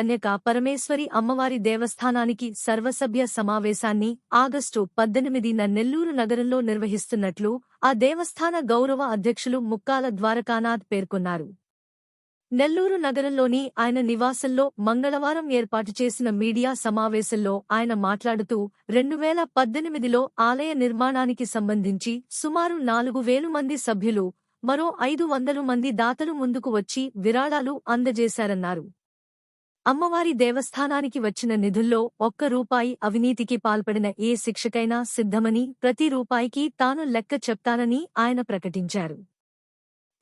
కన్యక పరమేశ్వరి అమ్మవారి దేవస్థానానికి సర్వసభ్య సమావేశాన్ని ఆగస్టు పద్దెనిమిదిన నెల్లూరు నగరంలో నిర్వహిస్తున్నట్లు ఆ దేవస్థాన గౌరవ అధ్యక్షులు ముక్కాల ద్వారకానాథ్ పేర్కొన్నారు. నెల్లూరు నగరంలోని ఆయన నివాసంలో మంగళవారం ఏర్పాటు చేసిన మీడియా సమావేశంలో ఆయన మాట్లాడుతూ రెండు వేల పద్దెనిమిదిలో ఆలయ నిర్మాణానికి సంబంధించి సుమారు నాలుగు వేలు మంది సభ్యులు మరో ఐదు వందలు మంది దాతలు ముందుకు వచ్చి విరాళాలు అందజేశారన్నారు. అమ్మవారి దేవస్థానానికి వచ్చిన నిధుల్లో ఒక్క రూపాయి అవినీతికి పాల్పడిన ఏ శిక్షకైనా సిద్ధమని ప్రతి రూపాయికి తాను లెక్క చెప్తానని ఆయన ప్రకటించారు.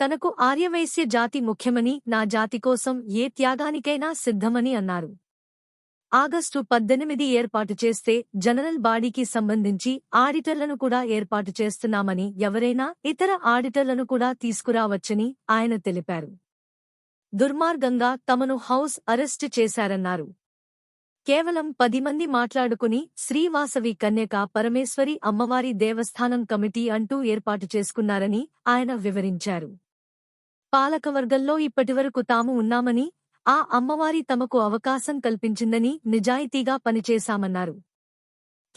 తనకు ఆర్యవైశ్య జాతి ముఖ్యమని నా జాతి కోసం ఏ త్యాగానికైనా సిద్ధమని అన్నారు. ఆగస్టు పద్దెనిమిది ఏర్పాటు చేస్తే జనరల్ బాడీకి సంబంధించి ఆడిటర్లను కూడా ఏర్పాటు చేస్తున్నామని ఎవరైనా ఇతర ఆడిటర్లను కూడా తీసుకురావచ్చని ఆయన తెలిపారు. దుర్మార్గంగా తమను హౌస్ అరెస్టు చేశారన్నారు. కేవలం పది మంది మాట్లాడుకుని శ్రీవాసవి కన్యక పరమేశ్వరి అమ్మవారి దేవస్థానం కమిటీ అంటూ ఏర్పాటు చేసుకున్నారని ఆయన వివరించారు. పాలకవర్గంలో ఇప్పటివరకు తాము ఉన్నామని ఆ అమ్మవారి తమకు అవకాశం కల్పించిందని నిజాయితీగా పనిచేశామన్నారు.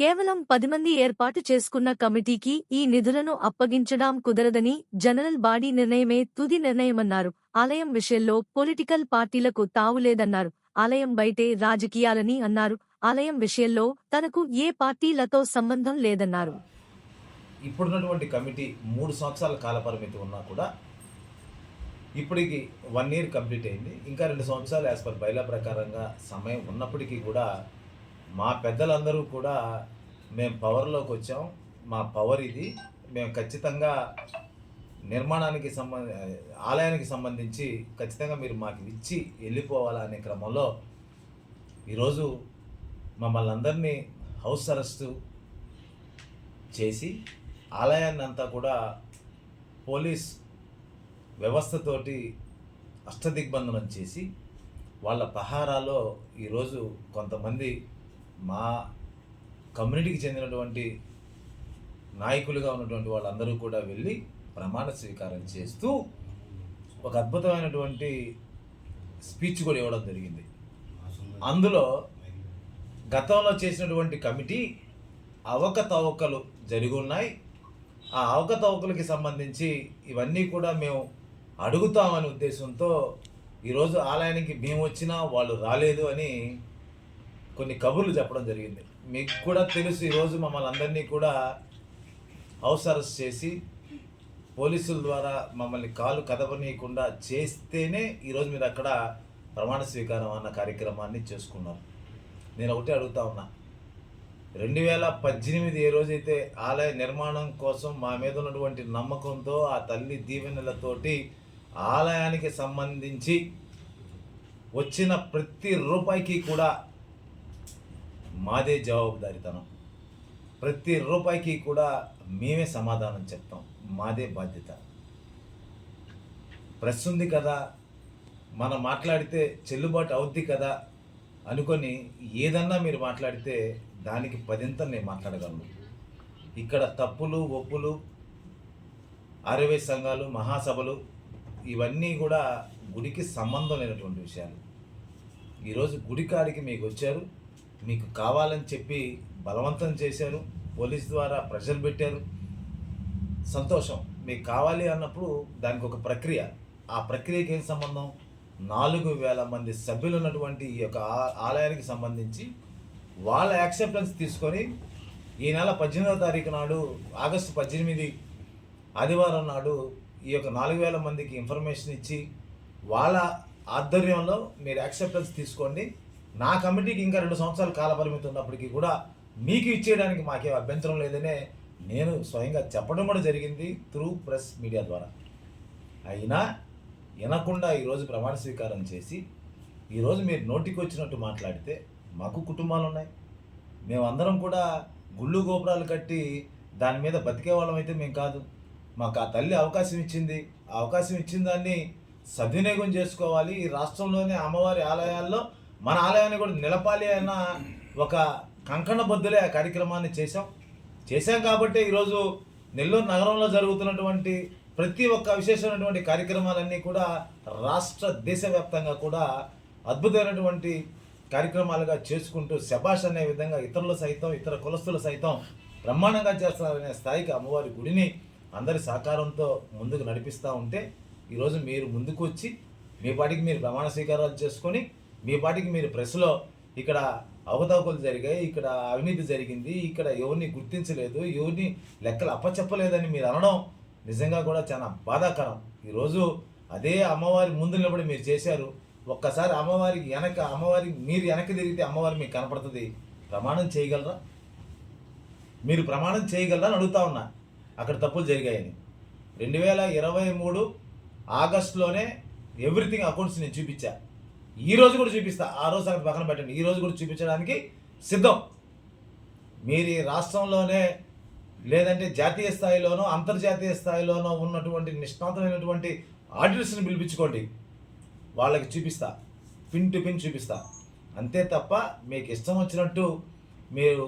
కేవలం పది మంది ఏర్పాటు చేసుకున్న కమిటీకి ఈ నిధులను అప్పగించడం కుదరదని జనరల్ బాడీ నిర్ణయమే తుది నిర్ణయమన్నారు. ఆలయం విషయంలో పొలిటికల్ పార్టీలకు తావులేదన్నారు ఆలయం బయటే రాజకీయాలని అన్నారు. ఆలయం విషయంలో తనకు ఏ పార్టీలతో సంబంధం లేదన్నారు. ఇప్పుడున్నటువంటి కమిటీ మూడు సంవత్సరాల కాల పరిమితి ఉన్నా కూడా ఇప్పటికి వన్ ఇయర్ కంప్లీట్ అయింది. ఇంకా రెండు సంవత్సరాలు యాజ్ పర్ బైలా ప్రకారంగా సమయం ఉన్నప్పటికీ కూడా మా పెద్దలందరూ కూడా మేము పవర్లోకి వచ్చాం. మా పవర్ ఇది. మేము ఖచ్చితంగా నిర్మాణానికి సంబంధ ఆలయానికి సంబంధించి ఖచ్చితంగా మీరు మాకు ఇచ్చి వెళ్ళిపోవాలా అనే క్రమంలో ఈరోజు మమ్మల్ని అందరినీ హౌస్ అరెస్టు చేసి ఆలయాన్ని అంతా కూడా పోలీస్ వ్యవస్థతోటి అష్టదిగ్బంధనం చేసి వాళ్ళ పహారాలో ఈరోజు కొంతమంది మా కమ్యూనిటీకి చెందినటువంటి నాయకులుగా ఉన్నటువంటి వాళ్ళందరూ కూడా వెళ్ళి ప్రమాణ స్వీకారం చేస్తూ ఒక అద్భుతమైనటువంటి స్పీచ్ కూడా ఇవ్వడం జరిగింది. అందులో గతంలో చేసినటువంటి కమిటీ అవకతవకలు జరిగి ఉన్నాయి. ఆ అవకతవకలకి సంబంధించి ఇవన్నీ కూడా మేము అడుగుతామనే ఉద్దేశంతో ఈరోజు ఆలయానికి మేము వచ్చినా వాళ్ళు రాలేదు అని కొన్ని కబుర్లు చెప్పడం జరిగింది. మీకు కూడా తెలుసు ఈరోజు మమ్మల్ని అందరినీ కూడా హౌస్ అరెస్ట్ చేసి పోలీసుల ద్వారా మమ్మల్ని కాలు కదపనీయకుండా చేస్తేనే ఈరోజు మీరు అక్కడ ప్రమాణ స్వీకారం అన్న కార్యక్రమాన్ని చేసుకున్నారు. నేను ఒకటే అడుగుతా ఉన్నా. రెండు వేల పద్దెనిమిది ఏ రోజైతే ఆలయ నిర్మాణం కోసం మా మీద ఉన్నటువంటి నమ్మకంతో ఆ తల్లి దీవెనలతోటి ఆలయానికి సంబంధించి వచ్చిన ప్రతి రూపాయికి కూడా మాదే జవాబుదారితనం. ప్రతి రూపాయికి కూడా మేమే సమాధానం చెప్తాం. మాదే బాధ్యత. ప్రెస్ ఉంది కదా మనం మాట్లాడితే చెల్లుబాటు అవుద్ది కదా అనుకొని ఏదన్నా మీరు మాట్లాడితే దానికి పదింతలు నేను మాట్లాడగలను. ఇక్కడ తప్పులు ఒప్పులు ఆరవై సంఘాలు మహాసభలు ఇవన్నీ కూడా గుడికి సంబంధం లేనటువంటి విషయాలు. ఈరోజు గుడి కాడికి మీకు వచ్చారు మీకు కావాలని చెప్పి బలవంతం చేశారు పోలీస్ ద్వారా ప్రెషర్ పెట్టారు. సంతోషం మీకు కావాలి అన్నప్పుడు దానికి ఒక ప్రక్రియ. ఆ ప్రక్రియకి ఏం సంబంధం? నాలుగు వేల మంది సభ్యులు ఉన్నటువంటి ఈ యొక్క ఆ- ఆలయానికి సంబంధించి వాళ్ళ యాక్సెప్టెన్స్ తీసుకొని ఈ నెల పద్దెనిమిదవ తారీఖు నాడు ఆగస్టు పద్దెనిమిది ఆదివారం నాడు ఈ యొక్క నాలుగు వేల మందికి ఇన్ఫర్మేషన్ ఇచ్చి వాళ్ళ ఆధ్వర్యంలో మీరు యాక్సెప్టెన్స్ తీసుకోండి. నా కమిటీకి ఇంకా రెండు సంవత్సరాల కాల పరిమితి ఉన్నప్పటికీ కూడా మీకు ఇచ్చేయడానికి మాకేం అభ్యంతరం లేదనే నేను స్వయంగా చెప్పడం కూడా జరిగింది త్రూ ప్రెస్ మీడియా ద్వారా. అయినా వినకుండా ఈరోజు ప్రమాణ స్వీకారం చేసి ఈరోజు మీరు నోటికి వచ్చినట్టు మాట్లాడితే మాకు కుటుంబాలు ఉన్నాయి. మేమందరం కూడా గుళ్ళు గోపురాలు కట్టి దాని మీద బతికే వాళ్ళం అయితే మేము కాదు. మాకు ఆ తల్లి అవకాశం ఇచ్చింది. ఆ అవకాశం ఇచ్చిన దాన్ని సద్వినియోగం చేసుకోవాలి. ఈ రాష్ట్రంలోనే అమ్మవారి ఆలయాల్లో మన ఆలయాన్ని కూడా నిలపాలి అన్న ఒక కంకణ కంకణబద్దులే ఆ కార్యక్రమాన్ని చేశాం. చేశాం కాబట్టి ఈరోజు నెల్లూరు నగరంలో జరుగుతున్నటువంటి ప్రతి ఒక్క విశేషమైనటువంటి కార్యక్రమాలన్నీ కూడా రాష్ట్ర దేశవ్యాప్తంగా కూడా అద్భుతమైనటువంటి కార్యక్రమాలుగా చేసుకుంటూ శబాష్ అనే విధంగా ఇతరులు సైతం ఇతర కులస్తులు సైతం బ్రహ్మాండంగా చేస్తారనే స్థాయికి అమ్మవారి గుడిని అందరి సహకారంతో ముందుకు నడిపిస్తూ ఉంటే ఈరోజు మీరు ముందుకు వచ్చి మీ పాటికి మీరు ప్రమాణ స్వీకారాలు చేసుకొని మీ పాటికి మీరు ప్రెస్లో ఇక్కడ అవకతవకలు జరిగాయి ఇక్కడ అవినీతి జరిగింది ఇక్కడ ఎవరిని గుర్తించలేదు ఎవరిని లెక్కలు అప్పచెప్పలేదని మీరు అనడం నిజంగా కూడా చాలా బాధాకరం. ఈరోజు అదే అమ్మవారి ముందు నిలబడి మీరు చేశారు. ఒక్కసారి అమ్మవారికి వెనక అమ్మవారికి మీరు వెనక తిరిగితే అమ్మవారి మీకు కనపడుతుంది. ప్రమాణం చేయగలరా? మీరు ప్రమాణం చేయగలరా అని అడుగుతా ఉన్నా. అక్కడ తప్పులు జరిగాయని. రెండు వేల ఇరవై మూడు ఆగస్టులోనే ఎవ్రీథింగ్ అకౌంట్స్ నేను చూపించా. ఈ రోజు కూడా చూపిస్తా. ఆ రోజు సంగతి పక్కన పెట్టండి. ఈ రోజు కూడా చూపించడానికి సిద్ధం. మీరు ఈ రాష్ట్రంలోనే లేదంటే జాతీయ స్థాయిలోనో అంతర్జాతీయ స్థాయిలోనో ఉన్నటువంటి నిష్ణాతమైనటువంటి ఆడిటర్స్ని పిలిపించుకోండి. వాళ్ళకి చూపిస్తా. పిన్ టు పిన్ చూపిస్తా. అంతే తప్ప మీకు ఇష్టం వచ్చినట్టు మీరు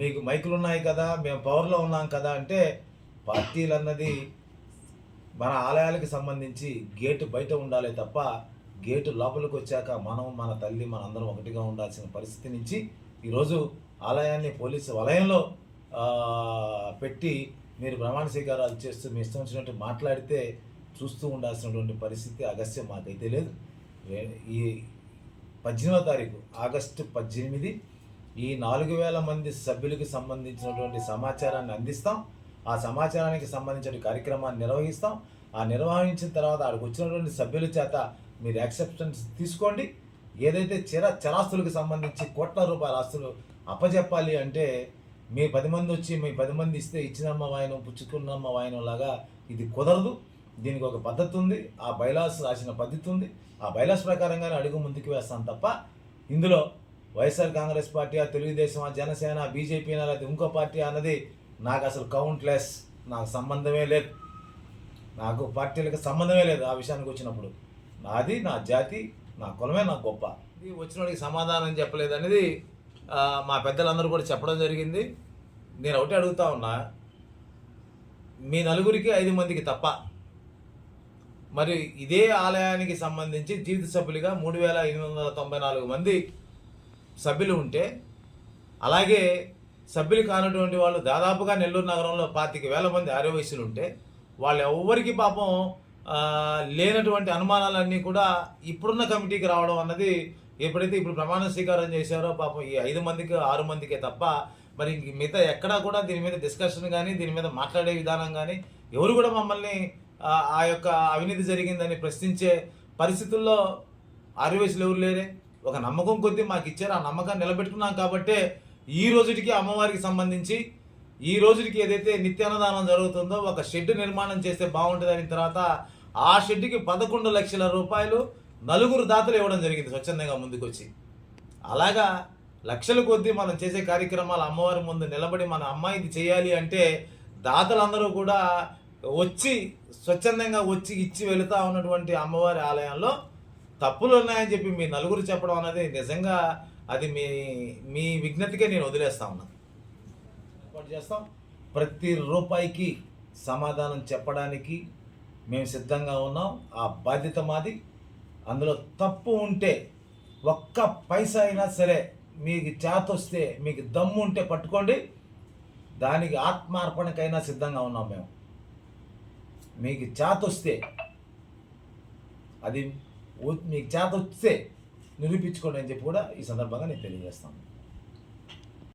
మీకు మైకులు ఉన్నాయి కదా మేము పవర్లో ఉన్నాం కదా అంటే పార్టీలు అన్నది మన ఆలయాలకు సంబంధించి గేటు బయట ఉండాలి తప్ప గేటు లోపలికి వచ్చాక మనం మన తల్లి మన అందరం ఒకటిగా ఉండాల్సిన పరిస్థితి నుంచి ఈరోజు ఆలయాన్ని పోలీసు వలయంలో పెట్టి మీరు ప్రమాణ స్వీకారాలు చేస్తూ మీ ఇష్టం వచ్చినట్టు మాట్లాడితే చూస్తూ ఉండాల్సినటువంటి పరిస్థితి అగస్యం మాకైతే లేదు. ఈ పద్దెనిమిదో తారీఖు ఆగస్టు పద్దెనిమిది ఈ నాలుగు వేల మంది సభ్యులకు సంబంధించినటువంటి సమాచారాన్ని అందిస్తాం. ఆ సమాచారానికి సంబంధించిన కార్యక్రమాన్ని నిర్వహిస్తాం. ఆ నిర్వహించిన తర్వాత అక్కడికి వచ్చినటువంటి సభ్యుల చేత మీరు యాక్సెప్టెన్స్ తీసుకోండి. ఏదైతే చిర చరాస్తులకు సంబంధించి కోట్ల రూపాయల ఆస్తులు అప్పచెప్పాలి అంటే మీ పది మంది వచ్చి మీ పది మంది ఇస్తే ఇచ్చినమ్మ వాయనం పుచ్చుకున్నమ్మ వాయనం లాగా ఇది కుదరదు. దీనికి ఒక పద్ధతి ఉంది. ఆ బైలాస్ రాసిన పద్ధతి ఉంది. ఆ బైలాస్ ప్రకారంగానే అడుగు ముందుకు వేస్తాం తప్ప ఇందులో వైఎస్ఆర్ కాంగ్రెస్ పార్టీ తెలుగుదేశం ఆ జనసేన బీజేపీ లేదా ఇంకో పార్టీ అన్నది నాకు అసలు కౌంట్లెస్ నాకు సంబంధమే లేదు. నాకు పార్టీలకు సంబంధమే లేదు ఆ విషయానికి వచ్చినప్పుడు. నాది నా జాతి నా కులమే నా గొప్ప. ఇది వచ్చినోడికి సమాధానం చెప్పలేదు అనేది మా పెద్దలందరూ కూడా చెప్పడం జరిగింది. నేను ఒకటి అడుగుతా ఉన్నా మీ నలుగురికి ఐదు మందికి తప్ప మరి ఇదే ఆలయానికి సంబంధించి జీవిత సభ్యులుగా మూడు వేల ఎనిమిది వందల తొంభై నాలుగు మంది సభ్యులు ఉంటే అలాగే సభ్యులు కానటువంటి వాళ్ళు దాదాపుగా నెల్లూరు నగరంలో పాతిక వేల మంది ఆర్యవయసులు ఉంటే వాళ్ళు ఎవరికి పాపం లేనటువంటి అనుమానాలన్నీ కూడా ఇప్పుడున్న కమిటీకి రావడం అన్నది ఎప్పుడైతే ఇప్పుడు ప్రమాణ స్వీకారం చేశారో పాపం ఈ ఐదు మందికి ఆరు మందికే తప్ప మరి మిగతా ఎక్కడా కూడా దీని మీద డిస్కషన్ కానీ దీని మీద మాట్లాడే విధానం కానీ ఎవరు కూడా మమ్మల్ని ఆ, యొక్క అవినీతి జరిగిందని ప్రశ్నించే పరిస్థితుల్లో ఆర్యవయసులు ఎవరు లేరే? ఒక నమ్మకం కొద్దీ మాకు ఇచ్చారు. ఆ నమ్మకాన్ని నిలబెట్టుకున్నాం కాబట్టే ఈ రోజుటికి అమ్మవారికి సంబంధించి ఈ రోజుకి ఏదైతే నిత్యాన్నదానం జరుగుతుందో ఒక షెడ్ నిర్మాణం చేస్తే బాగుంటుందని తర్వాత ఆ షెడ్కి పదకొండు లక్షల రూపాయలు నలుగురు దాతలు ఇవ్వడం జరిగింది స్వచ్ఛందంగా ముందుకొచ్చి. అలాగా లక్షల కొద్దీ మనం చేసే కార్యక్రమాలు అమ్మవారి ముందు నిలబడి మన అమ్మాయిది చేయాలి అంటే దాతలందరూ కూడా వచ్చి స్వచ్ఛందంగా వచ్చి ఇచ్చి వెళుతా ఉన్నటువంటి అమ్మవారి ఆలయంలో తప్పులు ఉన్నాయని చెప్పి మీ నలుగురు చెప్పడం అనేది నిజంగా అది మీ మీ విజ్ఞతకే నేను వదిలేస్తా ఉన్నాను ఏర్పాటు చేస్తాం. ప్రతి రూపాయికి సమాధానం చెప్పడానికి మేము సిద్ధంగా ఉన్నాం. ఆ బాధ్యత మాది. అందులో తప్పు ఉంటే ఒక్క పైసా అయినా సరే మీకు చేత వస్తే మీకు దమ్ము ఉంటే పట్టుకోండి. దానికి ఆత్మార్పణకైనా సిద్ధంగా ఉన్నాం మేము. మీకు చేత వస్తే అది మీకు చేత వస్తే నిరూపించుకోండి అని చెప్పి కూడా ఈ సందర్భంగా నేను తెలియజేస్తాను.